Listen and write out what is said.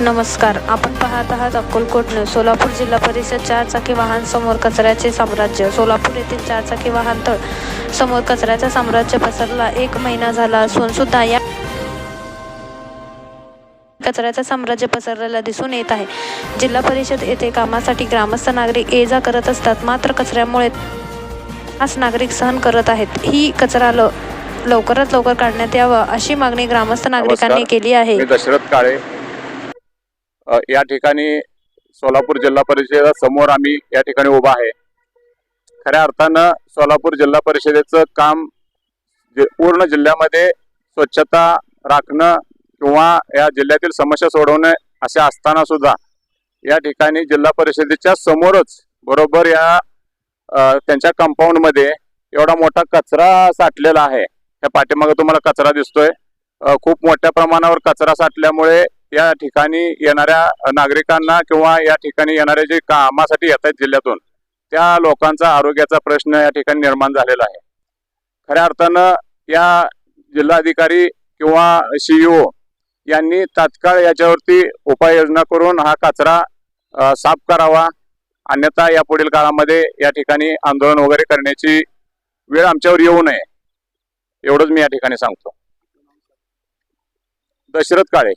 नमस्कार आपण पाहत आहात अक्कलकोट न्यूज. सोलापूर जिल्हा परिषद चारचाकी वाहन समोर कचऱ्याचे साम्राज्य. सोलापूर येथील चारचाकी वाहनतळ समोर कचऱ्याचा साम्राज्य पसरला. एक महिना झाला असून सुद्धा या कचऱ्याचं साम्राज्य पसरलेलं दिसून येत आहे. जिल्हा परिषद येथे कामासाठी ग्रामस्थ नागरिक ये जा करत असतात. मात्र कचऱ्यामुळे आज नागरिक सहन करत आहेत. ही कचरा ल लवकरात लवकर काढण्यात यावं अशी मागणी ग्रामस्थ नागरिकांनी. केली आहे. दशरथ काळे. या ठिकाणी सोलापूर जिल्हा परिषद समोर आम्ही या ठिकाणी उभा आहे. खऱ्या अर्थानं सोलापूर जिल्हा परिषदेचं काम पूर्ण जिल्ह्यामध्ये स्वच्छता राखणं किंवा या जिल्ह्यातील समस्या सोडवणे असे असताना सुद्धा या ठिकाणी जिल्हा परिषदेच्या समोरच बरोबर या त्यांच्या कंपाऊंडमध्ये एवढा मोठा कचरा साठलेला आहे. या पाठीमागे तुम्हाला कचरा दिसतोय. खूप मोठ्या प्रमाणावर कचरा साठल्यामुळे या ठिकाणी येणाऱ्या नागरिकांना किंवा या ठिकाणी येणारे जे कामासाठी येत आहेत जिल्ह्यातून त्या लोकांचा आरोग्याचा प्रश्न या ठिकाणी निर्माण झालेला आहे. खऱ्या अर्थानं या जिल्हाधिकारी किंवा सीईओ यांनी तात्काळ याच्यावरती उपाययोजना करून हा कचरा साफ करावा. अन्यथा या पुढील काळामध्ये या ठिकाणी आंदोलन वगैरे करण्याची वेळ आमच्यावर येऊ नये. एवढंच मी या ठिकाणी सांगतो. दशरथ काळे.